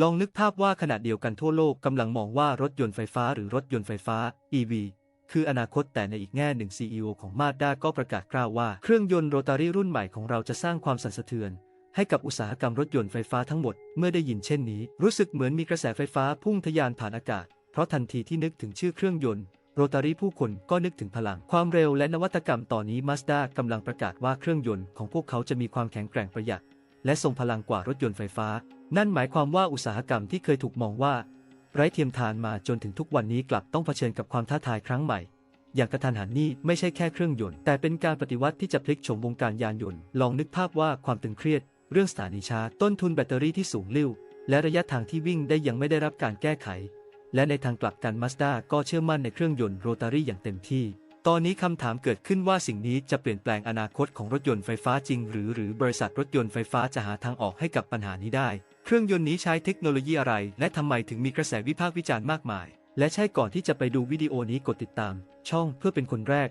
ลองนึกภาพว่าขณะเดียวกันทั่วโลกกำลังมองว่ารถยนต์ไฟฟ้าหรือรถยนต์ไฟฟ้า EV คืออนาคตแต่ในอีกแง่หนึ่ง CEO ของมาด้าก็ประกาศกล่าวว่า เครื่องยนต์โรตารี่รุ่นใหม่ของเราจะสร้างความสั่นสะเทือน ให้กับอุตสาหกรรมรถยนต์ไฟฟ้าทั้งหมด เมื่อได้ยินเช่นนี้ รู้สึกเหมือนมีกระแสไฟฟ้าพุ่งทะยานผ่านอากาศ เพราะทันทีที่นึกถึงชื่อเครื่องยนต์โรตารี่ผู้คนก็นึกถึงพลัง ความเร็วและนวัตกรรมตอนนี้มาสด้ากำลังประกาศว่าเครื่องยนต์ของพวกเขาจะมีความแข็งแกร่งประหยัด และทรงพลังกว่ารถยนต์ไฟฟ้า นั่นหมายความว่าอุตสาหกรรมที่เคยถูกมองว่า ไร้เทียมทานมาจนถึงทุกวันนี้กลับต้องเผชิญกับความท้าทายครั้งใหม่ อย่างกระทันหันนี่ไม่ใช่แค่เครื่องยนต์แต่เป็นการปฏิวัติที่จะพลิกโฉมวงการยานยนต์ลองนึกภาพว่าความตึงเครียด เรื่องสถานีชาร์จต้นทุนแบตเตอรี่ที่สูงลิ่วและระยะทางที่วิ่งได้ยังไม่ได้รับการแก้ไข และในทางกลับกันมาสด้าก็เชื่อมั่นในเครื่องยนต์โรตารี่อย่างเต็มที่ ตอนนี้คำถามเกิดขึ้นว่าสิ่งนี้จะเปลี่ยนแปลงอนาคตของรถยนต์ไฟฟ้าจริง หรือหรือบริษัทรถยนต์ไฟฟ้าจะหาทางออกให้กับปัญหานี้ได้ เครื่องยนต์นี้ใช้เทคโนโลยีอะไร และทำไมถึงมีกระแสวิพากษ์วิจารณ์มากมาย และใช่ก่อนที่จะไปดูวิดีโอนี้กดติดตาม ช่องเพื่อเป็นคนแรก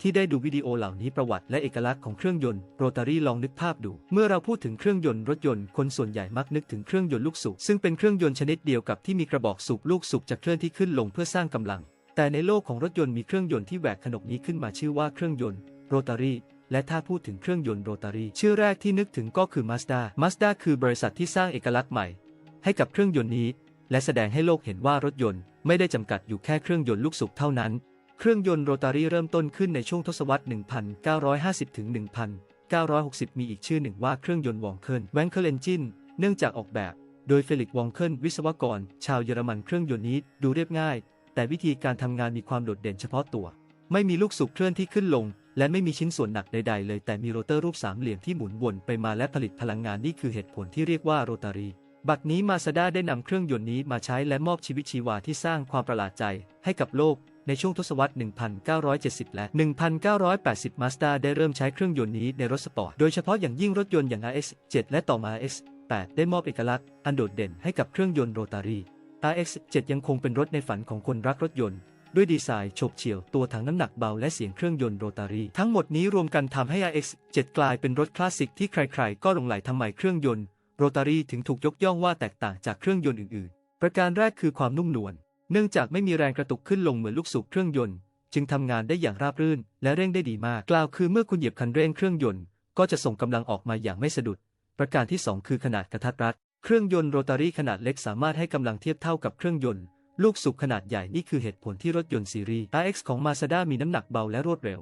ที่ได้ดูวิดีโอเหล่านี้ประวัติและเอกลักษณ์ของเครื่องยนต์โรตารี่ลองนึกภาพดู เมื่อเราพูดถึงเครื่องยนต์รถยนต์คนส่วนใหญ่มักนึกถึงเครื่องยนต์ลูกสูบซึ่งเป็นเครื่องยนต์ชนิดเดียวกับที่มีกระบอกสูบลูกสูบจะเคลื่อนที่ขึ้นลงเพื่อสร้างกำลัง แต่ในโลกของรถยนต์มีเครื่องยนต์ที่แหวกขนกนี้ขึ้นมาชื่อว่าเครื่องยนต์โรตารี่ และถ้าพูดถึงเครื่องยนต์โรตารีชื่อแรกที่นึกถึงก็คือ Mazda Mazda คือบริษัทที่สร้างเอกลักษณ์ใหม่ ให้กับเครื่องยนต์นี้ และแสดงให้โลกเห็นว่ารถยนต์ไม่ได้จำกัดอยู่แค่เครื่องยนต์ลูกสูบเท่านั้น เครื่องยนต์โรตารีเริ่มต้นขึ้นในช่วงทศวรรษ 1950 ถึง 1960 มีอีกชื่อหนึ่งว่าเครื่องยนต์วองเคิลแวนเคิลเอนจินเนื่องจากออกแบบ โดยเฟลิกซ์วองเคิลวิศวกร ชาวเยอรมันเครื่องยนต์นี้ดูเรียบง่าย แต่วิธีการทำงานมีความโดดเด่นเฉพาะตัว ไม่มีลูกสูบเคลื่อนที่ขึ้นลง และไม่มีชิ้นส่วนหนักใดๆเลย แต่มีโรเตอร์รูปสามเหลี่ยมที่หมุนวนไปมาและผลิตพลังงานนี่คือเหตุผลที่เรียกว่าโรตารี บัดนี้มาซาด้าได้นำเครื่องยนต์นี้มาใช้และมอบชีวิตชีวาที่สร้างความประหลาดใจให้กับโลกในช่วงทศวรรษ 1970 และ 1980 Mazda ได้เริ่มใช้เครื่องยนต์นี้ในรถสปอร์ต โดยเฉพาะอย่างยิ่งรถยนต์อย่าง RX-7 และต่อมา RX-8 ได้มอบเอกลักษณ์อันโดดเด่นให้กับเครื่องยนต์โรตารี RX-7 ยังคงเป็นรถในฝันของคนรักรถยนต์ ด้วยดีไซน์ฉบเฉี่ยวตัวถังน้ำหนักเบาและเสียงเครื่องยนต์โรตารีทั้งหมดนี้รวมกันทำให้ RX-7 กลายเป็นรถคลาสสิกที่ใครๆ ก็หลงไหลทำไมเครื่องยนต์โรตารีถึงถูกยกย่องว่าแตกต่างจากเครื่องยนต์อื่นๆ ประการแรกคือความนุ่มนวลเนื่องจากไม่มีแรงกระตุกขึ้นลงเหมือนลูกสูบเครื่องยนต์ จึงทำงานได้อย่างราบรื่น และเร่งได้ดีมากกล่าวคือเมื่อคุณเหยียบคันเร่งเครื่องยนต์ก็จะส่งกำลังออกมาอย่างไม่สะดุด ประการที่ 2 คือขนาดกระทัดรัด เครื่องยนต์โรตารี่ขนาดเล็กสามารถให้กำลังเทียบเท่ากับเครื่องยนต์ ลูกสูบขนาดใหญ่นี่คือเหตุผลที่รถยนต์ซีรีส์ RX ของ Mazda มีน้ำหนักเบาและรวดเร็ว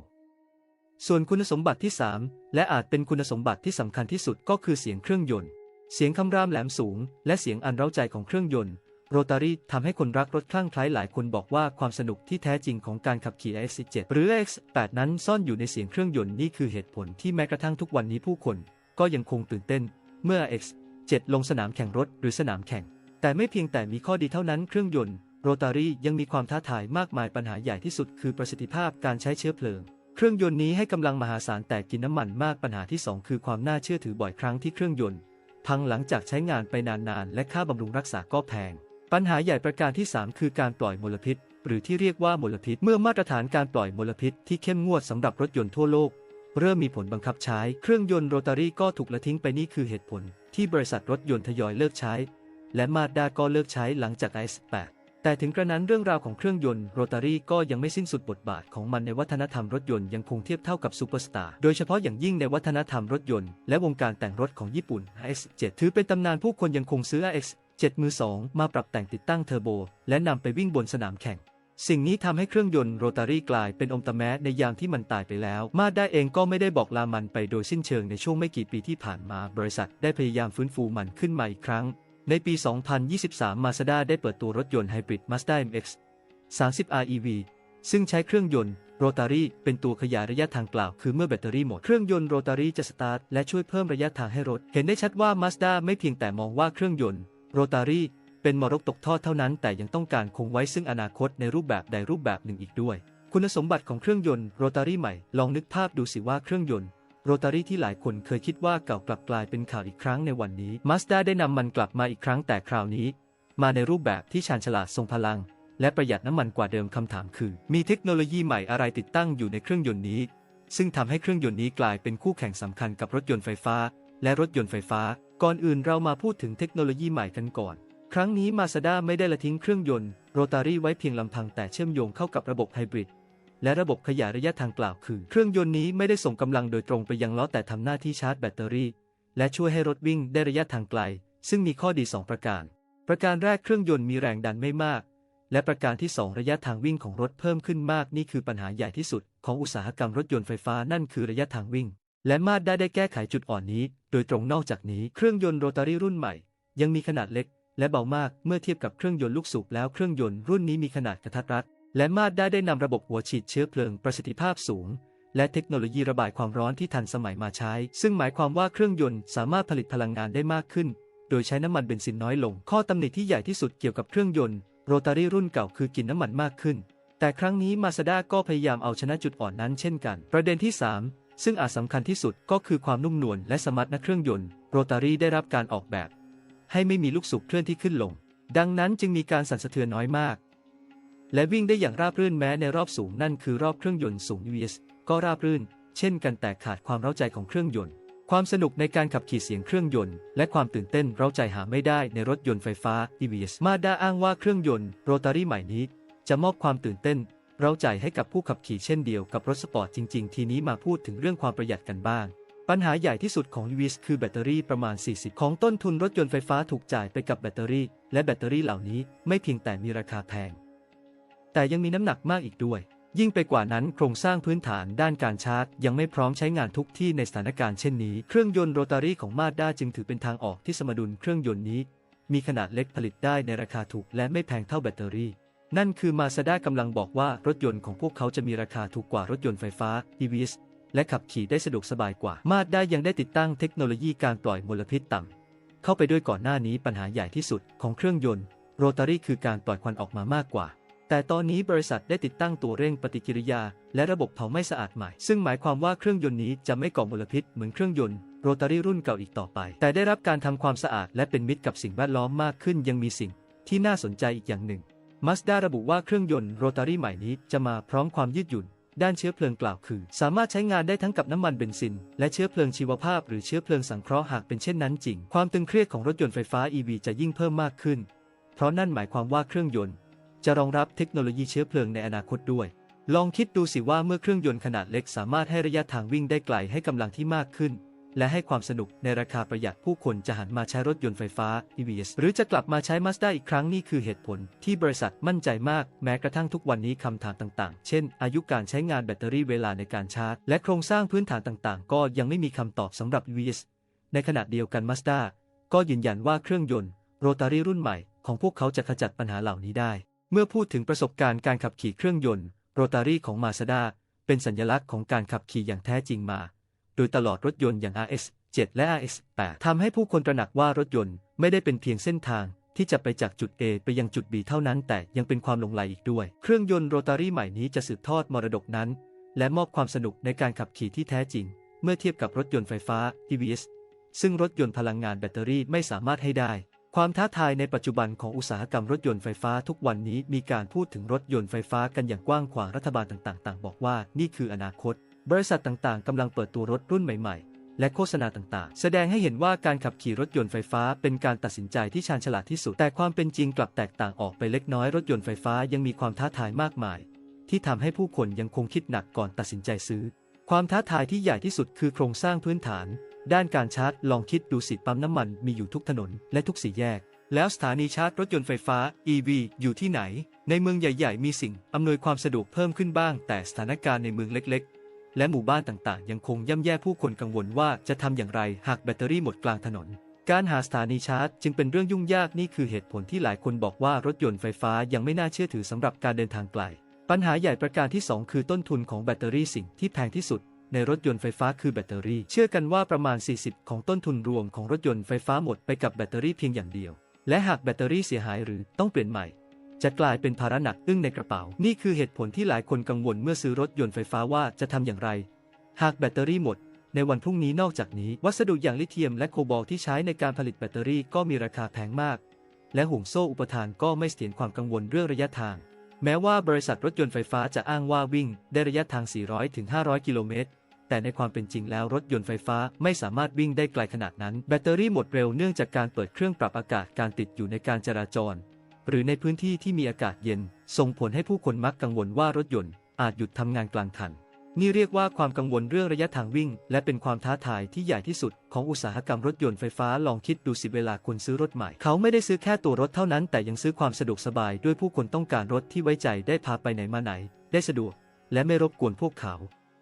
ส่วนคุณสมบัติที่ 3 และอาจเป็นคุณสมบัติที่สำคัญที่สุดก็คือเสียงเครื่องยนต์ เสียงคำรามแหลมสูง และเสียงอันเร้าใจของเครื่องยนต์โรตารี่ทำให้คนรักรถคลั่งไคล้หลายคนบอกว่าความสนุกที่แท้จริงของการขับขี่ X7 หรือ X8 นั้นซ่อนอยู่ในเสียงเครื่องยนต์นี่คือเหตุผลที่แม้กระทั่งทุกวันนี้ผู้คน ก็ยังคงตื่นเต้น เมื่อ X7 ลงสนามแข่งรถหรือสนามแข่ง แต่ไม่เพียงแต่มีข้อดีเท่านั้นเครื่องยนต์ โรตารี่ยังมีความท้าทายมากมายปัญหาใหญ่ที่สุดคือประสิทธิภาพการใช้เชื้อเพลิง เครื่องยนต์นี้ให้กำลังมหาศาลแต่กินน้ำมันมากปัญหาที่ 2 คือความน่าเชื่อถือบ่อยครั้งที่เครื่องยนต์ พังหลังจากใช้งานไปนานๆ และค่าบำรุงรักษาก็แพง ปัญหาใหญ่ประการที่ 3 คือการปล่อยมลพิษ หรือที่เรียกว่ามลพิษ เมื่อมาตรฐานการปล่อยมลพิษที่เข้มงวดสำหรับรถยนต์ทั่วโลก เริ่มมีผลบังคับใช้ เครื่องยนต์โรตารี่ก็ถูกละทิ้งไปนี่คือเหตุผล ที่บริษัทรถยนต์ทยอยเลิกใช้ และมาด้าก็เลิกใช้หลังจาก i8 แต่ถึงกระนั้นเรื่องราวของเครื่องยนต์โรตารี่ก็ยังไม่สิ้นสุดบทบาทของมันในวัฒนธรรมรถยนต์ยังคงเทียบเท่ากับซูเปอร์สตาร์ โดยเฉพาะอย่างยิ่งในวัฒนธรรมรถยนต์และวงการแต่งรถของญี่ปุ่น RX7 ถือเป็นตำนานผู้คนยังคงซื้อ RX7 มือสองมาปรับแต่งติดตั้งเทอร์โบ และนำไปวิ่งบนสนามแข่ง สิ่งนี้ทำให้เครื่องยนต์โรตารี่กลายเป็นอมตะแม้ในยามที่มันตายไปแล้ว มาด้าเองก็ไม่ได้บอกลามันไปโดยสิ้นเชิงในช่วงไม่กี่ปีที่ผ่านมา บริษัทได้พยายามฟื้นฟูมันขึ้นมาอีกครั้ง ในปี 2023 Mazda ได้เปิดตัวรถยนต์ไฮบริด Mazda MX 30 REV ซึ่งใช้เครื่องยนต์โรตารี่เป็นตัวขยายระยะทางกล่าว คือเมื่อแบตเตอรี่หมด เครื่องยนต์โรตารี่จะสตาร์ทและช่วยเพิ่มระยะทางให้รถ เห็นได้ชัดว่า Mazda ไม่เพียงแต่มองว่าเครื่องยนต์โรตารี่เป็นมรดกตกทอดเท่านั้น แต่ยังต้องการคงไว้ซึ่งอนาคตในรูปแบบใดรูปแบบหนึ่งอีกด้วย คุณสมบัติของเครื่องยนต์โรตารี่ใหม่ ลองนึกภาพดูสิว่าเครื่องยนต์ โรตารี่ที่หลายคนเคยคิดว่าเก่ากลับกลายเป็นข่าวอีกครั้งในวันนี้ Mazda ได้นำมันกลับมาอีกครั้งแต่คราวนี้ มาในรูปแบบที่ชาญฉลาดทรงพลัง และประหยัดน้ำมันกว่าเดิมคำถามคือ มีเทคโนโลยีใหม่อะไรติดตั้งอยู่ในเครื่องยนต์นี้ ซึ่งทำให้เครื่องยนต์นี้กลายเป็นคู่แข่งสำคัญกับรถยนต์ไฟฟ้า และรถยนต์ไฟฟ้า ก่อนอื่นเรามาพูดถึงเทคโนโลยีใหม่กันก่อน ครั้งนี้มาซาด้าไม่ได้ละทิ้งเครื่องยนต์โรตารี่ไว้เพียงลำพังแต่เชื่อมโยงเข้ากับระบบไฮบริด และระบบขยายระยะทางกล่าวคือ เครื่องยนต์นี้ไม่ได้ส่งกำลังโดยตรงไปยังล้อแต่ทำหน้าที่ชาร์จแบตเตอรี่ และช่วยให้รถวิ่งได้ระยะทางไกล ซึ่งมีข้อดี 2 ประการ ประการแรกเครื่องยนต์มีแรงดันไม่มาก และประการที่ 2 ระยะทางวิ่งของรถเพิ่มขึ้นมากนี่คือปัญหาใหญ่ที่สุด ของอุตสาหกรรมรถยนต์ไฟฟ้านั่นคือระยะทางวิ่ง และมาดได้ได้แก้ไขจุดอ่อนนี้ โดยตรงนอกจากนี้เครื่องยนต์โรตารี่รุ่นใหม่ ยังมีขนาดเล็ก และเบามากเมื่อเทียบกับเครื่องยนต์ลูกสูบแล้วเครื่องยนต์รุ่นนี้มีขนาดกระทัดรัด และมาดได้ได้นำระบบหัวฉีดเชื้อเพลิงประสิทธิภาพสูง และเทคโนโลยีระบายความร้อนที่ทันสมัยมาใช้ ซึ่งหมายความว่าเครื่องยนต์สามารถผลิตพลังงานได้มากขึ้น โดยใช้น้ำมันเบนซินน้อยลง ข้อตำหนิที่ใหญ่ที่สุดเกี่ยวกับเครื่องยนต์โรตารี่รุ่นเก่าคือกินน้ำมันมากขึ้น แต่ครั้งนี้มาซาด้าก็พยายามเอาชนะจุดอ่อนนั้นเช่นกัน ประเด็นที่ 3 ซึ่งอาจสำคัญที่สุดก็คือความนุ่มนวลและสมรรถนะเครื่องยนต์โรตารี่ได้รับการออกแบบ ให้ไม่มีลูกสูบเคลื่อนที่ขึ้นลง ดังนั้นจึงมีการสั่นสะเทือนน้อยมาก และวิ่งได้อย่างราบรื่นแม้ในรอบสูงนั่นคือรอบเครื่องยนต์สูง US ก็ราบรื่น เช่นกันแต่ขาดความเร้าใจของเครื่องยนต์ ความสนุกในการขับขี่เสียงเครื่องยนต์ และความตื่นเต้นเร้าใจหาไม่ได้ในรถยนต์ไฟฟ้า EVs มาด้าอ้างว่าเครื่องยนต์โรตารี่ใหม่นี้ จะมอบความตื่นเต้น เร้าใจให้กับผู้ขับขี่เช่นเดียวกับรถสปอร์ตจริง ๆ ทีนี้มาพูดถึงเรื่องความประหยัดกันบ้างปัญหาใหญ่ที่สุดของ EVs คือแบตเตอรี่ประมาณ 40 ของต้นทุนรถยนต์ไฟฟ้าถูกจ่ายไปกับแบตเตอรี่ และแบตเตอรี่เหล่านี้ไม่เพียงแต่มีราคาแพง แต่ยังมีน้ำหนักมากอีกด้วย ยิ่งไปกว่านั้นโครงสร้างพื้นฐานด้านการชาร์จ ยังไม่พร้อมใช้งานทุกที่ในสถานการณ์เช่นนี้ เครื่องยนต์โรตารี่ของมาด้าจึงถือเป็นทางออกที่สมดุลเครื่องยนต์นี้ มีขนาดเล็กผลิตได้ในราคาถูกและไม่แพงเท่าแบตเตอรี่ นั่นคือมาซาด้ากำลังบอกว่ารถยนต์ของพวกเขาจะมีราคาถูกกว่ารถยนต์ไฟฟ้า EVs และขับขี่ได้สะดวกสบายกว่า มาด้ายังได้ติดตั้งเทคโนโลยีการปล่อยมลพิษต่ำเข้าไปด้วยก่อนหน้านี้ปัญหาใหญ่ที่สุดของเครื่องยนต์โรตารี่คือการปล่อยควันออกมามากกว่า แต่ตอนนี้บริษัทได้ติดตั้งตัวเร่งปฏิกิริยา และระบบเผาไหม้สะอาดใหม่ ซึ่งหมายความว่าเครื่องยนต์นี้จะไม่ก่อมลพิษเหมือนเครื่องยนต์โรตารี่รุ่นเก่าอีกต่อไป แต่ได้รับการทำความสะอาดและเป็นมิตรกับสิ่งแวดล้อมมากขึ้นยังมีสิ่งที่น่าสนใจอีกอย่างหนึ่งมาสด้าระบุว่าเครื่องยนต์โรตารี่ใหม่นี้จะมาพร้อมความยืดหยุ่น ด้านเชื้อเพลิงกล่าวคือ สามารถใช้งานได้ทั้งกับน้ำมันเบนซิน และเชื้อเพลิงชีวภาพ หรือเชื้อเพลิงสังเคราะห์หากเป็นเช่นนั้นจริง ความตึงเครียดของรถยนต์ไฟฟ้า EV จะยิ่งเพิ่มมากขึ้น เพราะนั่นหมายความว่าเครื่องยนต์ จะรองรับเทคโนโลยีเชื้อเพลิงในอนาคตด้วย ลองคิดดูสิว่าเมื่อเครื่องยนต์ขนาดเล็กสามารถให้ระยะทางวิ่งได้ไกลให้กำลังที่มากขึ้น และให้ความสนุกในราคาประหยัดผู้คนจะหันมาใช้รถยนต์ไฟฟ้า EVs หรือจะกลับมาใช้ Mazda อีกครั้งนี่คือเหตุผล ที่บริษัทมั่นใจมากแม้กระทั่งทุกวันนี้คำถามต่างๆ เช่น อายุการใช้งานแบตเตอรี่เวลาในการชาร์จ และโครงสร้างพื้นฐานต่างๆ ก็ยังไม่มีคำตอบสำหรับ EVs ในขณะเดียวกัน Mazda ก็ยืนยันว่าเครื่องยนต์โรตารี่รุ่นใหม่ของพวกเขาจะขจัดปัญหาเหล่านี้ได้ เมื่อพูดถึงประสบการณ์การขับขี่เครื่องยนต์โรตารี่ของ Mazda เป็นสัญลักษณ์ของการขับขี่อย่างแท้จริงมา โดยตลอดรถยนต์อย่าง RS 7 และ RS 8 ทำให้ผู้คนตระหนักว่ารถยนต์ไม่ได้เป็นเพียงเส้นทางที่จะไปจากจุด A ไปยังจุด B เท่านั้น แต่ยังเป็นความหลงไหลอีกด้วย เครื่องยนต์โรตารี่ใหม่นี้จะสืบทอดมรดกนั้น และมอบความสนุกในการขับขี่ที่แท้จริง เมื่อเทียบกับรถยนต์ไฟฟ้า EVs ซึ่งรถยนต์พลังงานแบตเตอรี่ไม่สามารถให้ได้ ความท้าทายในปัจจุบันของอุตสาหกรรมรถยนต์ไฟฟ้าทุกวันนี้มีการพูดถึงรถยนต์ไฟฟ้ากันอย่างกว้างขวางรัฐบาลต่างๆ ต่างบอกว่านี่คืออนาคต บริษัทต่างๆกำลังเปิดตัวรถรุ่นใหม่ๆ และโฆษณาต่างๆ แสดงให้เห็นว่าการขับขี่รถยนต์ไฟฟ้าเป็นการตัดสินใจที่ชาญฉลาดที่สุด แต่ความเป็นจริงกลับแตกต่างออกไปเล็กน้อยรถยนต์ไฟฟ้ายังมีความท้าทายมากมาย ที่ทำให้ผู้คนยังคงคิดหนักก่อนตัดสินใจซื้อ ความท้าทายที่ใหญ่ที่สุดคือโครงสร้างพื้นฐาน ด้านการชาร์จลองคิดดูสิปั๊มน้ำมันมีอยู่ทุกถนนและทุกสี่แยก แล้วสถานีชาร์จรถยนต์ไฟฟ้า EV อยู่ที่ไหน ในเมืองใหญ่ ๆ มีสิ่งอำนวยความสะดวกเพิ่มขึ้นบ้าง แต่สถานการณ์ในเมืองเล็ก ๆ และหมู่บ้านต่างๆ ยังคงย่ำแย่ผู้คนกังวลว่าจะทำอย่างไรหากแบตเตอรี่หมดกลางถนน การหาสถานีชาร์จ จึงเป็นเรื่องยุ่งยากนี่คือเหตุผลที่หลายคนบอกว่ารถยนต์ไฟฟ้ายังไม่น่าเชื่อถือสำหรับการเดินทางไกลปัญหาใหญ่ประการที่ 2 คือต้นทุนของแบตเตอรี่สิ่งที่แพงที่สุด ในรถยนต์ไฟฟ้าคือแบตเตอรี่ เชื่อกันว่าประมาณ 40 ของต้นทุนรวมของรถยนต์ไฟฟ้าหมดไปกับแบตเตอรี่เพียงอย่างเดียว และหากแบตเตอรี่เสียหายหรือต้องเปลี่ยนใหม่ จะกลายเป็นภาระหนักอึ้งในกระเป๋า นี่คือเหตุผลที่หลายคนกังวลเมื่อซื้อรถยนต์ไฟฟ้าว่าจะทำอย่างไร หากแบตเตอรี่หมด ในวันพรุ่งนี้นอกจากนี้ วัสดุอย่างลิเธียมและโคบอลที่ใช้ในการผลิตแบตเตอรี่ก็มีราคาแพงมาก และห่วงโซ่อุปทานก็ไม่เสถียรความกังวลเรื่องระยะทางแม้ว่าบริษัทรถยนต์ไฟฟ้าจะอ้างว่าวิ่งได้ระยะทาง 400-500 กิโลเมตร แต่ในความเป็นจริงแล้วรถยนต์ไฟฟ้าไม่สามารถวิ่งได้ไกลขนาดนั้น แบตเตอรี่หมดเร็วเนื่องจากการเปิดเครื่องปรับอากาศการติดอยู่ในการจราจร หรือในพื้นที่ที่มีอากาศเย็น ส่งผลให้ผู้คนมักกังวลว่ารถยนต์อาจหยุดทำงานกลางคัน นี่เรียกว่าความกังวลเรื่องระยะทางวิ่ง และเป็นความท้าทายที่ใหญ่ที่สุด ของอุตสาหกรรมรถยนต์ไฟฟ้าลองคิดดูสิเวลาคนซื้อรถใหม่ เขาไม่ได้ซื้อแค่ตัวรถเท่านั้น แต่ยังซื้อความสะดวกสบายด้วยผู้คนต้องการรถที่ไว้ใจได้พาไปไหนมาไหน ได้สะดวก และไม่รบกวนพวกเขา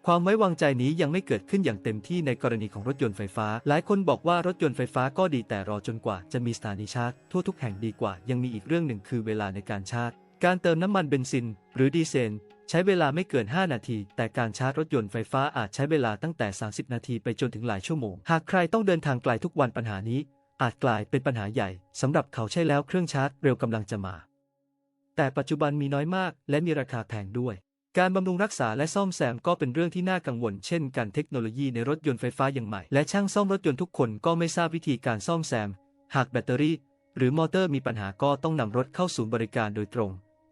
ความไว้วางใจนี้ยังไม่เกิดขึ้นอย่างเต็มที่ในกรณีของรถยนต์ไฟฟ้า หลายคนบอกว่ารถยนต์ไฟฟ้าก็ดีแต่รอจนกว่าจะมีสถานีชาร์จทั่วทุกแห่งดีกว่า ยังมีอีกเรื่องหนึ่งคือเวลาในการชาร์จ การเติมน้ำมันเบนซิน หรือดีเซลใช้เวลาไม่เกิน 5 นาที แต่การชาร์จรถยนต์ไฟฟ้าอาจใช้เวลาตั้งแต่ 30 นาทีไปจนถึงหลายชั่วโมง หากใครต้องเดินทางไกลทุกวันปัญหานี้ อาจกลายเป็นปัญหาใหญ่สำหรับเขาใช่แล้วเครื่องชาร์จเร็วกำลังจะมา แต่ปัจจุบันมีน้อยมาก และมีราคาแพงด้วย การบำรุงรักษาและซ่อมแซมก็เป็นเรื่องที่น่ากังวลเช่นการเทคโนโลยีในรถยนต์ไฟฟ้าอย่างใหม่ และช่างซ่อมรถยนต์ทุกคนก็ไม่ทราบวิธีการซ่อมแซม หากแบตเตอรี่ หรือมอเตอร์มีปัญหาก็ต้องนำรถเข้าศูนย์บริการโดยตรง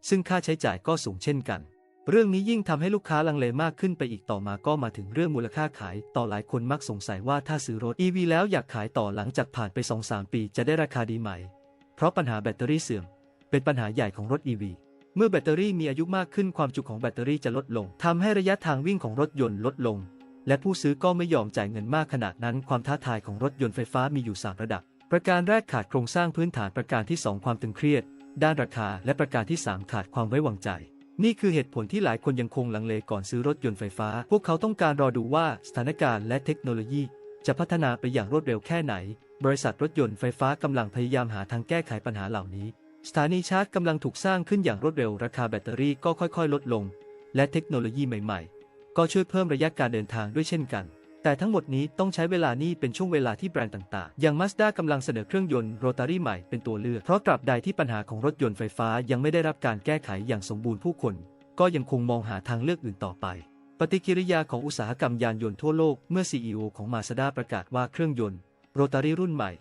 ซึ่งค่าใช้จ่ายก็สูงเช่นกัน เรื่องนี้ยิ่งทำให้ลูกค้าลังเลมากขึ้นไปอีกต่อมาก็มาถึงเรื่องมูลค่าขาย ต่อหลายคนมักสงสัยว่าถ้าซื้อรถ EV แล้วอยากขายต่อหลังจากผ่านไป 2-3 ปี จะได้ราคาดีไหม เพราะปัญหาแบตเตอรี่เสื่อม เป็นปัญหาใหญ่ของรถ EV เมื่อแบตเตอรี่มีอายุมากขึ้นความจุของแบตเตอรี่จะลดลงทำให้ระยะทางวิ่งของรถยนต์ลดลง และผู้ซื้อก็ไม่ยอมจ่ายเงินมากขนาดนั้น ความท้าทายของรถยนต์ไฟฟ้ามีอยู่ 3 ระดับ ประการแรกขาดโครงสร้างพื้นฐานประการที่ 2 ความตึงเครียด ด้านราคา และประการที่ 3 ขาดความไว้วางใจ นี่คือเหตุผลที่หลายคนยังคงลังเลก่อนซื้อรถยนต์ไฟฟ้า พวกเขาต้องการรอดูว่าสถานการณ์และเทคโนโลยี จะพัฒนาไปอย่างรวดเร็วแค่ไหน บริษัทรถยนต์ไฟฟ้ากำลังพยายามหาทางแก้ไขปัญหาเหล่านี้ สถานีชาร์จกำลังถูกสร้างขึ้นอย่างรวดเร็วราคาแบตเตอรี่ก็ค่อยๆ ลดลง และเทคโนโลยีใหม่ๆ ก็ช่วยเพิ่มระยะการเดินทางด้วยเช่นกัน แต่ทั้งหมดนี้ต้องใช้เวลานี่เป็นช่วงเวลาที่แบรนด์ต่างๆ อย่าง Mazda กำลังเสนอเครื่องยนต์โรตารี่ใหม่เป็นตัวเลือก เพราะตราบใดที่ปัญหาของรถยนต์ไฟฟ้ายังไม่ได้รับการแก้ไขอย่างสมบูรณ์ผู้คน ก็ยังคงมองหาทางเลือกอื่นต่อไป ปฏิกิริยาของอุตสาหกรรมยานยนต์ทั่วโลกเมื่อ CEO ของ Mazda ประกาศว่าเครื่องยนต์โรตารี่รุ่นใหม่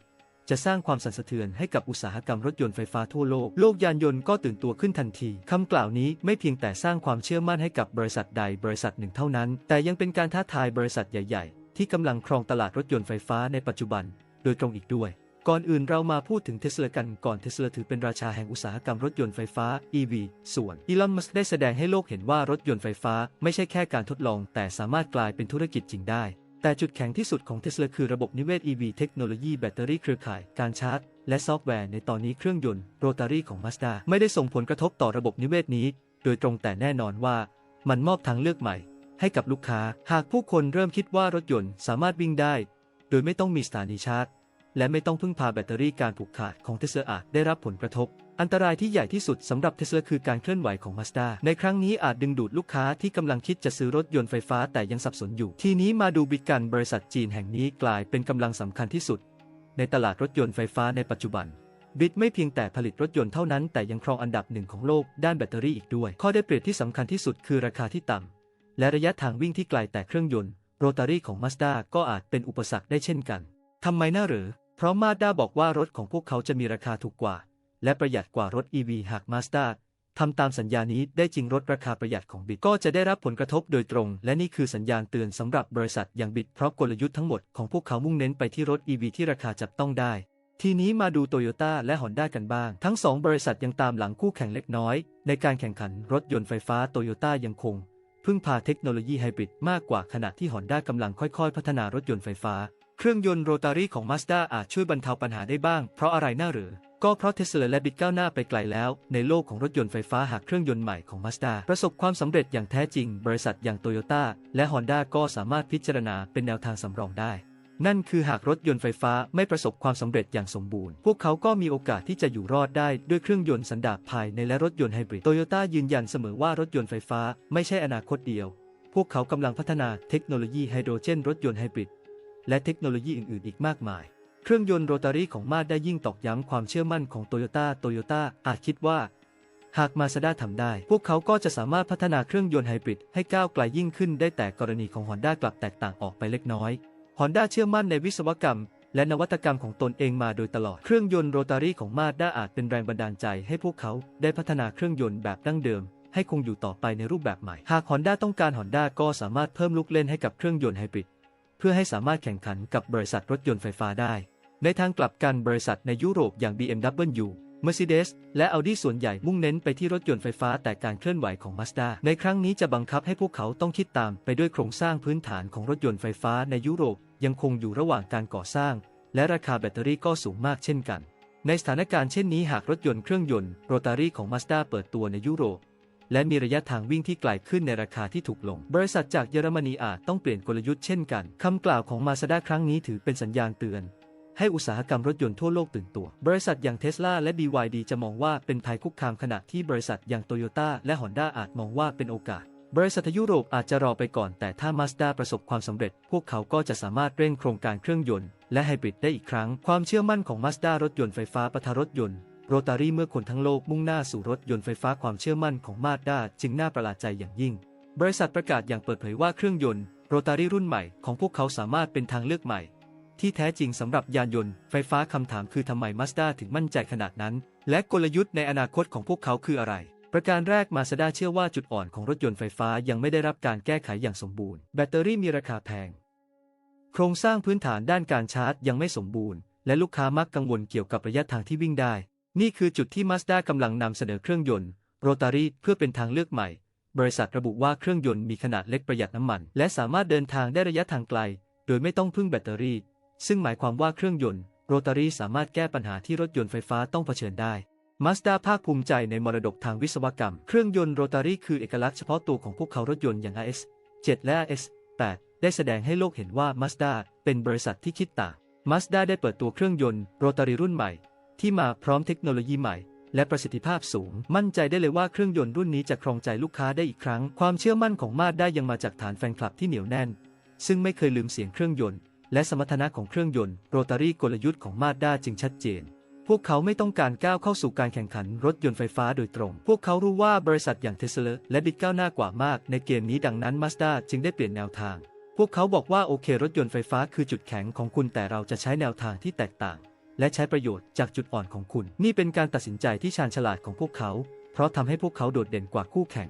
จะสร้างความสั่นสะเทือนให้กับอุตสาหกรรมรถยนต์ไฟฟ้าทั่วโลก โลกยานยนต์ก็ตื่นตัวขึ้นทันที คำกล่าวนี้ไม่เพียงแต่สร้างความเชื่อมั่นให้กับบริษัทใดบริษัทหนึ่งเท่านั้น แต่ยังเป็นการท้าทายบริษัทใหญ่ ๆ ที่กำลังครองตลาดรถยนต์ไฟฟ้าในปัจจุบัน โดยตรงอีกด้วยก่อนอื่นเรามาพูดถึงเทสลากันก่อนเทสลาถือเป็นราชาแห่งอุตสาหกรรมรถยนต์ไฟฟ้า EV ส่วนอีลอนมัสได้แสดงให้โลกเห็นว่ารถยนต์ไฟฟ้า ไม่ใช่แค่การทดลอง แต่สามารถกลายเป็นธุรกิจจริงได้ แต่จุดแข็งที่สุดของเทสลาคือระบบนิเวศ EV เทคโนโลยีแบตเตอรี่เครือข่าย การชาร์จ และซอฟต์แวร์ในตอนนี้เครื่องยนต์โรตารี่ของ Mazda ไม่ได้ส่งผลกระทบต่อระบบนิเวศนี้ โดยตรงแต่แน่นอนว่า มันมอบทางเลือกใหม่ ให้กับลูกค้า หากผู้คนเริ่มคิดว่ารถยนต์สามารถวิ่งได้ โดยไม่ต้องมีสถานีชาร์จ และไม่ต้องพึ่งพาแบตเตอรี่การผูกขาดของเทสลาอาจได้รับผลกระทบ อันตรายที่ใหญ่ที่สุดสำหรับเทสลาคือการเคลื่อนไหวของ Mazda ในครั้งนี้อาจดึงดูดลูกค้าที่กำลังคิดจะซื้อรถยนต์ไฟฟ้าแต่ยังสับสนอยู่ ทีนี้มาดูบิกันบริษัทจีนแห่งนี้กลายเป็นกำลังสำคัญที่สุด ในตลาดรถยนต์ไฟฟ้าในปัจจุบันบิดไม่เพียงแต่ผลิตรถยนต์เท่านั้นแต่ยังครองอันดับหนึ่งของโลกด้านแบตเตอรี่อีกด้วย ข้อได้เปรียบที่สำคัญที่สุดคือราคาที่ต่ำและระยะทางวิ่งที่ไกลแต่เครื่องยนต์โรตารี่ของ Mazda ก็อาจเป็นอุปสรรคได้เช่นกันทำไมน่าหรือ เพราะ Mazda บอกว่ารถของพวกเขาจะมีราคาถูกกว่า และประหยัดกว่ารถ EV หาก Mazda ทำตามสัญญานี้ได้จริงรถราคาประหยัดของบิตก็จะได้รับผลกระทบโดยตรง และนี่คือสัญญาณเตือนสำหรับบริษัทอย่างบิตเพราะกลยุทธ์ทั้งหมดของพวกเขามุ่งเน้นไปที่รถ EV ที่ราคาจับต้องได้ ทีนี้มาดูโตโยต้าและฮอนด้ากันบ้าง ทั้งสองบริษัทยังตามหลังคู่แข่งเล็กน้อย ในการแข่งขันรถยนต์ไฟฟ้าโตโยต้ายังคง พึ่งพาเทคโนโลยีไฮบริดมากกว่าขณะที่ฮอนด้ากำลังค่อยๆ พัฒนารถยนต์ไฟฟ้า เครื่องยนต์โรตารี่ของ Mazda อาจช่วยบรรเทาปัญหาได้บ้าง เพราะอะไรน่าหรือ ก็เพราะเทสลาและบิตก้าวหน้าไปไกลแล้ว ในโลกของรถยนต์ไฟฟ้าหากเครื่องยนต์ใหม่ของ Mazda ประสบความสำเร็จอย่างแท้จริง บริษัทอย่างโตโยต้าและ Honda ก็สามารถพิจารณาเป็นแนวทางสำรองได้ นั่นคือหากรถยนต์ไฟฟ้าไม่ประสบความสำเร็จอย่างสมบูรณ์ พวกเขาก็มีโอกาสที่จะอยู่รอดได้ด้วยเครื่องยนต์สันดาปภายในและรถยนต์ไฮบริดโตโยต้ายืนยันเสมอว่ารถยนต์ไฟฟ้าไม่ใช่อนาคตเดียว พวกเขากำลังพัฒนาเทคโนโลยีไฮโดรเจนรถยนต์ไฮบริดและเทคโนโลยีอื่นๆ อีกมากมาย เครื่องยนต์โรตารี่ของมาดได้ยิ่งตอกย้ำความเชื่อมั่นของโตโยต้าโตโยต้าอาจคิดว่า หากมาซาด้าทำได้ พวกเขาก็จะสามารถพัฒนาเครื่องยนต์ไฮบริดให้ก้าวไกลยิ่งขึ้นได้แต่กรณีของฮอนด้ากลับแตกต่างออกไปเล็กน้อยฮอนด้าเชื่อมั่นในวิศวกรรม และนวัตกรรมของตนเองมาโดยตลอด เครื่องยนต์โรตารี่ของมาดด้าอาจเป็นแรงบันดาลใจให้พวกเขาได้พัฒนาเครื่องยนต์แบบดั้งเดิมให้คงอยู่ต่อไปในรูปแบบใหม่ หาก Honda ต้องการ Honda ก็สามารถเพิ่มลูกเล่นให้กับเครื่องยนต์ไฮบริด เพื่อให้สามารถแข่งขันกับบริษัทรถยนต์ไฟฟ้าได้ ในทางกลับกันบริษัทในยุโรปอย่าง BMW Mercedes และ Audi ส่วนใหญ่มุ่งเน้นไปที่รถยนต์ไฟฟ้าแต่การเคลื่อนไหวของ Mazda ในครั้งนี้จะบังคับให้พวกเขาต้องคิดตามไปด้วยโครงสร้างพื้นฐานของรถยนต์ไฟฟ้าในยุโรปยังคงอยู่ระหว่างการก่อสร้าง และราคาแบตเตอรี่ก็สูงมากเช่นกัน ในสถานการณ์เช่นนี้หากรถยนต์เครื่องยนต์โรตารี่ของ Mazda เปิดตัวในยุโรป และมีระยะทางวิ่งที่ไกลขึ้นในราคาที่ถูกลง บริษัทจากเยอรมนีอาจต้องเปลี่ยนกลยุทธ์เช่นกัน คำกล่าวของมาซาด้าครั้งนี้ถือเป็นสัญญาณเตือน ให้อุตสาหกรรมรถยนต์ทั่วโลกตื่นตัว บริษัทอย่างเทสลาและ BYD จะมองว่าเป็นภัยคุกคามขณะที่บริษัทอย่างโตโยต้าและ Honda อาจมองว่าเป็นโอกาสบริษัทยุโรปอาจจะรอไปก่อน แต่ถ้า Mazda ประสบความสำเร็จ พวกเขาก็จะสามารถเร่งโครงการเครื่องยนต์ และไฮบริดได้อีกครั้ง ความเชื่อมั่นของ Mazda รถยนต์ไฟฟ้าปะทะรถยนต์ โรตารี่เมื่อคนทั้งโลกมุ่งหน้าสู่รถยนต์ไฟฟ้าความเชื่อมั่นของมาด้าจึงน่าประหลาดใจอย่างยิ่ง บริษัทประกาศอย่างเปิดเผยว่าเครื่องยนต์โรตารี่รุ่นใหม่ของพวกเขาสามารถเป็นทางเลือกใหม่ ที่แท้จริงสำหรับยานยนต์ไฟฟ้าคำถามคือทำไมมาสด้าถึงมั่นใจขนาดนั้น และกลยุทธ์ในอนาคตของพวกเขาคืออะไร ประการแรกมาสด้าเชื่อว่าจุดอ่อนของรถยนต์ไฟฟ้ายังไม่ได้รับการแก้ไขอย่างสมบูรณ์ แบตเตอรี่มีราคาแพง โครงสร้างพื้นฐานด้านการชาร์จยังไม่สมบูรณ์ และลูกค้ามักกังวลเกี่ยวกับระยะทางที่วิ่งได้ นี่คือจุดที่ Mazda กำลังนำเสนอเครื่องยนต์โรตารี่เพื่อเป็นทางเลือกใหม่ บริษัทระบุว่าเครื่องยนต์มีขนาดเล็กประหยัดน้ำมัน และสามารถเดินทางได้ระยะทางไกล โดยไม่ต้องพึ่งแบตเตอรี่ ซึ่งหมายความว่าเครื่องยนต์โรตารี่สามารถแก้ปัญหาที่รถยนต์ไฟฟ้าต้องเผชิญได้ Mazda ภาคภูมิใจในมรดกทางวิศวกรรม เครื่องยนต์โรตารี่คือเอกลักษณ์เฉพาะตัวของพวกเขารถยนต์อย่าง RS 7 และ RS 8 ได้แสดงให้โลกเห็นว่า Mazda เป็นบริษัทที่คิดต่าง Mazda ได้เปิดตัวเครื่องยนต์โรตารี่รุ่นใหม่ ที่มาพร้อมเทคโนโลยีใหม่ และประสิทธิภาพสูง มั่นใจได้เลยว่าเครื่องยนต์รุ่นนี้จะครองใจลูกค้าได้อีกครั้ง ความเชื่อมั่นของมาด้ายังมาจากฐานแฟนคลับที่เหนียวแน่น ซึ่งไม่เคยลืมเสียงเครื่องยนต์ และสมรรถนะของเครื่องยนต์โรตารี่กลยุทธ์ของมาด้าจึงชัดเจนพวกเขาไม่ต้องการก้าวเข้าสู่การแข่งขันรถยนต์ไฟฟ้าโดยตรง พวกเขารู้ว่าบริษัทอย่างเทสลาและบิดก้าวหน้ากว่ามากในเกมนี้ดังนั้นมาสด้าจึงได้เปลี่ยนแนวทาง พวกเขาบอกว่าโอเครถยนต์ไฟฟ้าคือจุดแข็งของคุณแต่เราจะใช้แนวทางที่แตกต่าง และใช้ประโยชน์จากจุดอ่อนของคุณ นี่เป็นการตัดสินใจที่ชาญฉลาดของพวกเขา เพราะทำให้พวกเขาโดดเด่นกว่าคู่แข่ง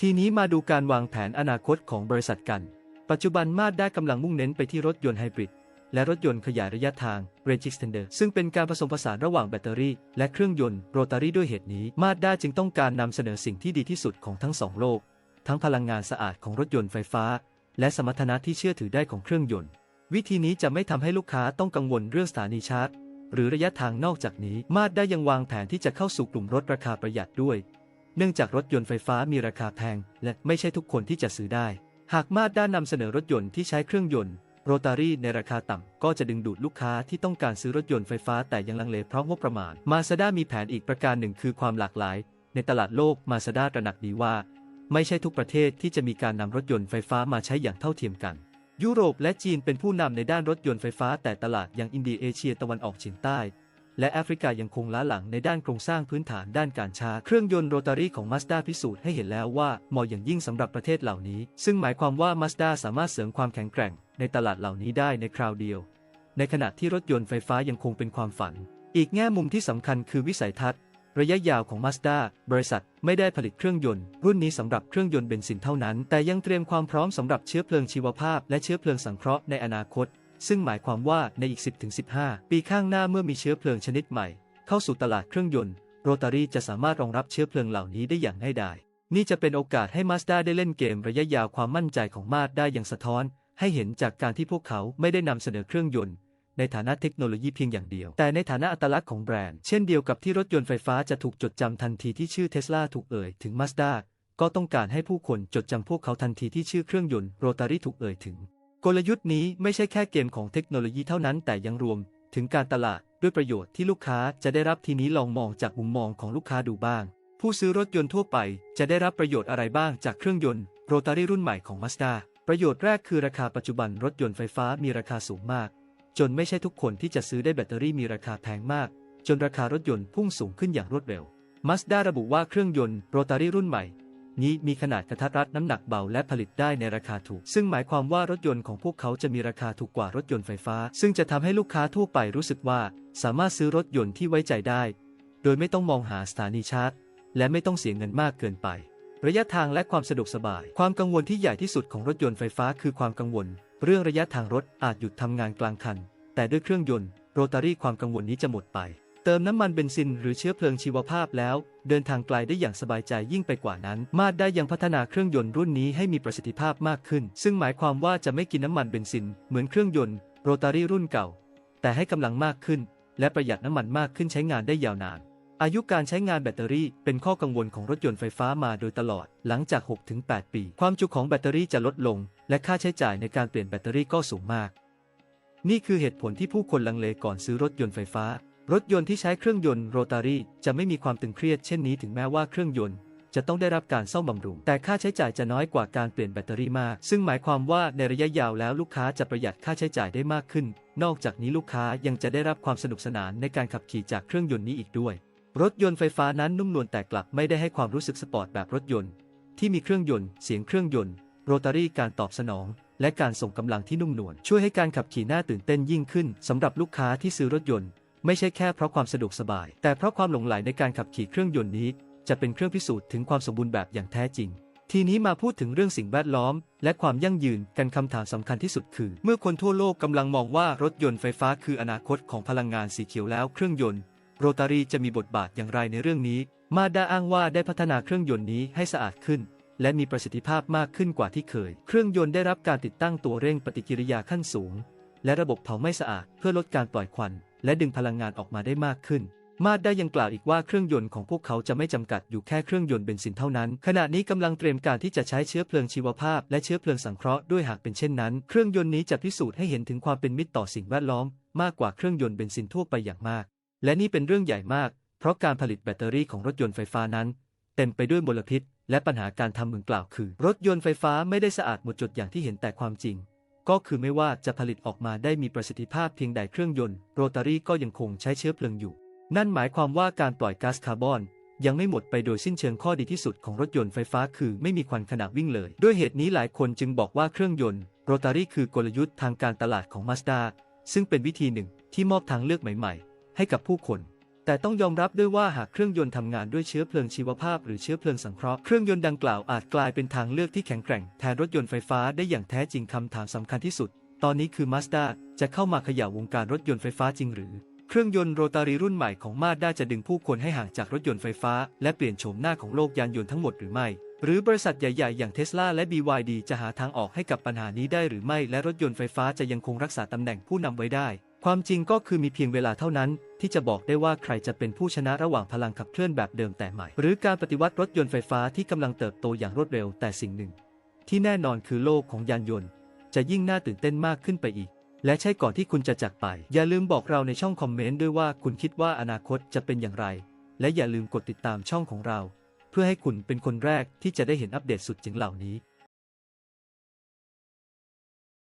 ทีนี้มาดูการวางแผนอนาคตของบริษัทกัน ปัจจุบันมาด้ากำลังมุ่งเน้นไปที่รถยนต์ไฮบริดและรถยนต์ขยายระยะทาง Range Extender ซึ่งเป็นการผสมผสานระหว่างแบตเตอรี่ และเครื่องยนต์โรตารี่ด้วยเหตุนี้ มาด้าจึงต้องการนำเสนอสิ่งที่ดีที่สุดของทั้งสองโลก ทั้งพลังงานสะอาดของรถยนต์ไฟฟ้า และสมรรถนะที่เชื่อถือได้ของเครื่องยนต์ วิธีนี้จะไม่ทำให้ลูกค้าต้องกังวลเรื่องสถานีชาร์จ หรือระยะทางนอกจากนี้ มาดได้ยังวางแผนที่จะเข้าสู่กลุ่มรถราคาประหยัดด้วย เนื่องจากรถยนต์ไฟฟ้ามีราคาแพง และไม่ใช่ทุกคนที่จะซื้อได้ หากมาดด้านำเสนอรถยนต์ที่ใช้เครื่องยนต์โรตารี่ในราคาต่ำก็จะดึงดูดลูกค้าที่ต้องการซื้อรถยนต์ไฟฟ้าแต่ยังลังเลเพราะงบประมาณ มาซาด้ามีแผนอีกประการหนึ่งคือความหลากหลาย ในตลาดโลกมาซาด้าตระหนักดีว่า ไม่ใช่ทุกประเทศที่จะมีการนำรถยนต์ไฟฟ้ามาใช้อย่างเท่าเทียมกัน ยุโรปและจีนเป็นผู้นำในด้านรถยนต์ไฟฟ้าแต่ตลาดย่างอินเดียเอเชียตะวันออกเฉียงใต้ และแอฟริกายังคงล้าหลังในด้านโครงสร้างพื้นฐานด้านการชาร์จเครื่องยนต์โรตารี่ของ Mazda พิสูจน์ให้เห็นแล้วว่าเหมาะอย่างยิ่งสำหรับประเทศเหล่านี้ ซึ่งหมายความว่า Mazda สามารถเสริมความแข็งแกร่งในตลาดเหล่านี้ได้ในคราวเดียว ในขณะที่รถยนต์ไฟฟ้ายังคงเป็นความฝัน อีกแง่มุมที่สำคัญคือวิสัยทัศน์ ระยะยาวของ Mazda บริษัทไม่ได้ผลิตเครื่องยนต์ รุ่นนี้สำหรับเครื่องยนต์เบนซินเท่านั้น แต่ยังเตรียมความพร้อมสำหรับเชื้อเพลิงชีวภาพและเชื้อเพลิงสังเคราะห์ในอนาคต ซึ่งหมายความว่าในอีก 10-15 ปีข้างหน้าเมื่อมีเชื้อเพลิงชนิดใหม่ เข้าสู่ตลาดเครื่องยนต์โรตารีจะสามารถรองรับเชื้อเพลิงเหล่านี้ได้อย่างง่ายดายนี่จะเป็นโอกาสให้ Mazda ได้เล่นเกมระยะยาวความมั่นใจของมาดได้อย่างสะท้อน ให้เห็นจากการที่พวกเขาไม่ได้นำเสนอเครื่องยนต์ ในฐานะเทคโนโลยีเพียงอย่างเดียว แต่ในฐานะอัตลักษณ์ของแบรนด์ เช่นเดียวกับที่รถยนต์ไฟฟ้าจะถูกจดจำทันทีที่ชื่อเทสลาถูกเอ่ยถึง Mazda ก็ต้องการให้ผู้คนจดจำพวกเขาทันทีที่ชื่อเครื่องยนต์โรตารี่ถูกเอ่ยถึง กลยุทธ์นี้ไม่ใช่แค่เกมของเทคโนโลยีเท่านั้นแต่ยังรวมถึงการตลาดด้วยประโยชน์ที่ลูกค้าจะได้รับทีนี้ลองมองจากมุมมองของลูกค้าดูบ้าง ผู้ซื้อรถยนต์ทั่วไปจะได้รับประโยชน์อะไรบ้างจากเครื่องยนต์โรตารี่รุ่นใหม่ของ Mazda ประโยชน์แรกคือราคาปัจจุบันรถยนต์ไฟฟ้ามีราคาสูงมาก จนไม่ใช่ทุกคนที่จะซื้อได้แบตเตอรี่มีราคาแพงมาก จนราคารถยนต์พุ่งสูงขึ้นอย่างรวดเร็ว Mazda ระบุว่าเครื่องยนต์โรตารี่รุ่นใหม่ นี้มีขนาดกระทัดรัดน้ำหนักเบาและผลิตได้ในราคาถูก ซึ่งหมายความว่ารถยนต์ของพวกเขาจะมีราคาถูกกว่ารถยนต์ไฟฟ้า ซึ่งจะทำให้ลูกค้าทั่วไปรู้สึกว่า สามารถซื้อรถยนต์ที่ไว้ใจได้ โดยไม่ต้องมองหาสถานีชาร์จ และไม่ต้องเสียเงินมากเกินไป ระยะทางและความสะดวกสบาย ความกังวลที่ใหญ่ที่สุดของรถยนต์ไฟฟ้าคือความกังวล เรื่องระยะทางรถอาจหยุดทำงานกลางคัน แต่ด้วยเครื่องยนต์ โรตารี่ความกังวลนี้จะหมดไป เติมน้ำมันเบนซินหรือเชื้อเพลิงชีวภาพแล้ว เดินทางไกลได้อย่างสบายใจยิ่งไปกว่านั้น มาดได้ยังพัฒนาเครื่องยนต์รุ่นนี้ให้มีประสิทธิภาพมากขึ้น ซึ่งหมายความว่าจะไม่กินน้ำมันเบนซิน เหมือนเครื่องยนต์โรตารี่รุ่นเก่า แต่ให้กำลังมากขึ้น และประหยัดน้ำมันมากขึ้นใช้งานได้ยาวนาน อายุการใช้งานแบตเตอรี่เป็นข้อกังวลของรถยนต์ไฟฟ้ามาโดยตลอด หลังจาก 6-8 ปี ความจุของแบตเตอรี่จะลดลง และค่าใช้จ่ายในการเปลี่ยนแบตเตอรี่ก็สูงมาก นี่คือเหตุผลที่ผู้คนลังเลก่อนซื้อรถยนต์ไฟฟ้า รถยนต์ที่ใช้เครื่องยนต์โรตารี่จะไม่มีความตึงเครียดเช่นนี้ถึงแม้ว่าเครื่องยนต์จะต้องได้รับการซ่อมบำรุง แต่ค่าใช้จ่ายจะน้อยกว่าการเปลี่ยนแบตเตอรี่มาก ซึ่งหมายความว่าในระยะยาวแล้วลูกค้าจะประหยัดค่าใช้จ่ายได้มากขึ้น นอกจากนี้ลูกค้ายังจะได้รับความสนุกสนานในการขับขี่จากเครื่องยนต์นี้อีกด้วย รถยนต์ไฟฟ้านั้นนุ่มนวลแต่กลับไม่ได้ให้ความรู้สึกสปอร์ตแบบรถยนต์ ที่มีเครื่องยนต์ เสียงเครื่องยนต์ โรตารี่การตอบสนอง และการส่งกำลังที่นุ่มนวลช่วยให้การขับขี่น่าตื่นเต้นยิ่งขึ้นสำหรับลูกค้าที่ซื้อรถยนต์ ไม่ใช่แค่เพราะความสะดวกสบาย แต่เพราะความหลงใหลในการขับขี่เครื่องยนต์นี้ จะเป็นเครื่องพิสูจน์ถึงความสมบูรณ์แบบอย่างแท้จริง ทีนี้มาพูดถึงเรื่องสิ่งแวดล้อม และความยั่งยืนกันคำถามสำคัญที่สุดคือ เมื่อคนทั่วโลกกำลังมองว่ารถยนต์ไฟฟ้าคืออนาคตของพลังงานสีเขียวแล้วเครื่องยนต์ โรตารีจะมีบทบาทอย่างไรในเรื่องนี้ มาด้าอ้างว่าได้พัฒนาเครื่องยนต์นี้ให้สะอาดขึ้น และมีประสิทธิภาพมากขึ้นกว่าที่เคย เครื่องยนต์ได้รับการติดตั้งตัวเร่งปฏิกิริยาขั้นสูง และระบบเผาไหม้สะอาดเพื่อลดการปล่อยควัน และดึงพลังงานออกมาได้มากขึ้น มาดได้ยังกล่าวอีกว่าเครื่องยนต์ของพวกเขาจะไม่จำกัดอยู่แค่เครื่องยนต์เบนซินเท่านั้น ขณะนี้กำลังเตรียมการที่จะใช้เชื้อเพลิงชีวภาพ และเชื้อเพลิงสังเคราะห์ด้วยหากเป็นเช่นนั้น เครื่องยนต์นี้จะพิสูจน์ให้เห็นถึงความเป็นมิตรต่อสิ่งแวดล้อม มากกว่าเครื่องยนต์เบนซินทั่วไปอย่างมาก และนี่เป็นเรื่องใหญ่มาก เพราะการผลิตแบตเตอรี่ของรถยนต์ไฟฟ้านั้น เต็มไปด้วยมลพิษ และปัญหาการทำเมืองกล่าวคือ รถยนต์ไฟฟ้าไม่ได้สะอาดหมดจดอย่างที่เห็นแต่ความจริง ก็คือไม่ว่าจะผลิตออกมาได้มีประสิทธิภาพเพียงใดเครื่องยนต์โรตารี่ก็ยังคงใช้เชื้อเพลิงอยู่ นั่นหมายความว่าการปล่อยก๊าซคาร์บอนยังไม่หมดไปโดยสิ้นเชิงข้อดีที่สุดของรถยนต์ไฟฟ้าคือไม่มีควันขณะวิ่งเลย ด้วยเหตุนี้หลายคนจึงบอกว่าเครื่องยนต์โรตารี่คือกลยุทธ์ทางการตลาดของ Mazda ซึ่งเป็นวิธีหนึ่งที่มอบทางเลือกใหม่ๆ ให้กับผู้คน แต่ต้องยอมรับด้วยว่าหากเครื่องยนต์ทำงานด้วยเชื้อเพลิงชีวภาพหรือเชื้อเพลิงสังเคราะห์เครื่องยนต์ดังกล่าวอาจกลายเป็นทางเลือกที่แข็งแกร่งแทนรถยนต์ไฟฟ้าได้อย่างแท้จริงคำถามสำคัญที่สุด ตอนนี้คือ Mazda จะเข้ามาเขย่าวงการรถยนต์ไฟฟ้าจริงหรือเครื่องยนต์โรตารีรุ่นใหม่ของมาด้าจะดึงผู้คนให้ห่างจากรถยนต์ไฟฟ้า และเปลี่ยนโฉมหน้าของโลกยานยนต์ทั้งหมดหรือไม่ หรือบริษัทใหญ่ๆ อย่างเทสลาและ BYD จะหาทางออกให้กับปัญหานี้ได้หรือไม่ และรถยนต์ไฟฟ้าจะยังคงรักษาตำแหน่งผู้นำไว้ได้ ความจริงก็คือมีเพียงเวลาเท่านั้น ที่จะบอกได้ว่าใครจะเป็นผู้ชนะระหว่างพลังขับเคลื่อนแบบเดิมแต่ใหม่ หรือการปฏิวัติรถยนต์ไฟฟ้าที่กำลังเติบโตอย่างรวดเร็วแต่สิ่งหนึ่ง ที่แน่นอนคือโลกของยานยนต์ จะยิ่งน่าตื่นเต้นมากขึ้นไปอีก และใช่ก่อนที่คุณจะจากไป อย่าลืมบอกเราในช่องคอมเมนต์ด้วยว่าคุณคิดว่าอนาคตจะเป็นอย่างไร และอย่าลืมกดติดตามช่องของเรา เพื่อให้คุณเป็นคนแรกที่จะได้เห็นอัปเดตสุดจริงเหล่านี้